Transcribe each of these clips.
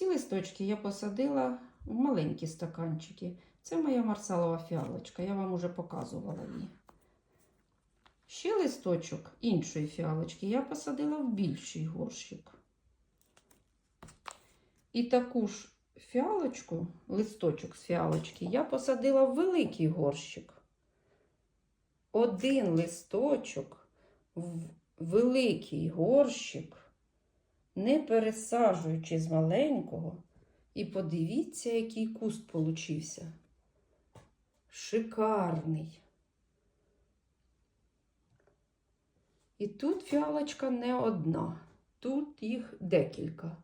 Ці листочки я посадила в маленькі стаканчики. Це моя марсалова фіалочка, я вам уже показувала її. Ще листочок іншої фіалочки я посадила в більший горщик. І таку ж фіалочку, листочок з фіалочки, я посадила в великий горщик. Один листочок в великий горщик, не пересаджуючи з маленького. І подивіться, який куст получився. Шикарний. І тут фіалочка не одна, тут їх декілька.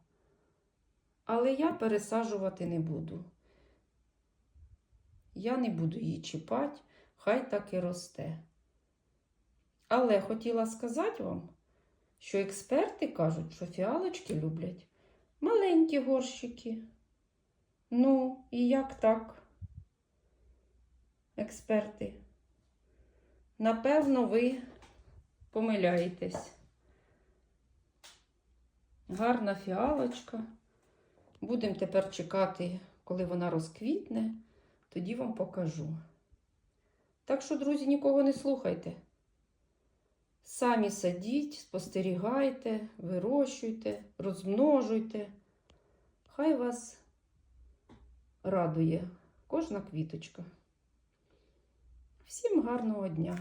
Але я пересаджувати не буду. Я не буду її чіпати, хай так і росте. Але хотіла сказати вам, що експерти кажуть, що фіалочки люблять маленькі горщики. Ну, і як так, експерти? Напевно, ви помиляєтесь. Гарна фіалочка. Будемо тепер чекати, коли вона розквітне, тоді вам покажу. Так що, друзі, нікого не слухайте. Самі садіть, спостерігайте, вирощуйте, розмножуйте. Хай вас радує кожна квіточка. Всім гарного дня!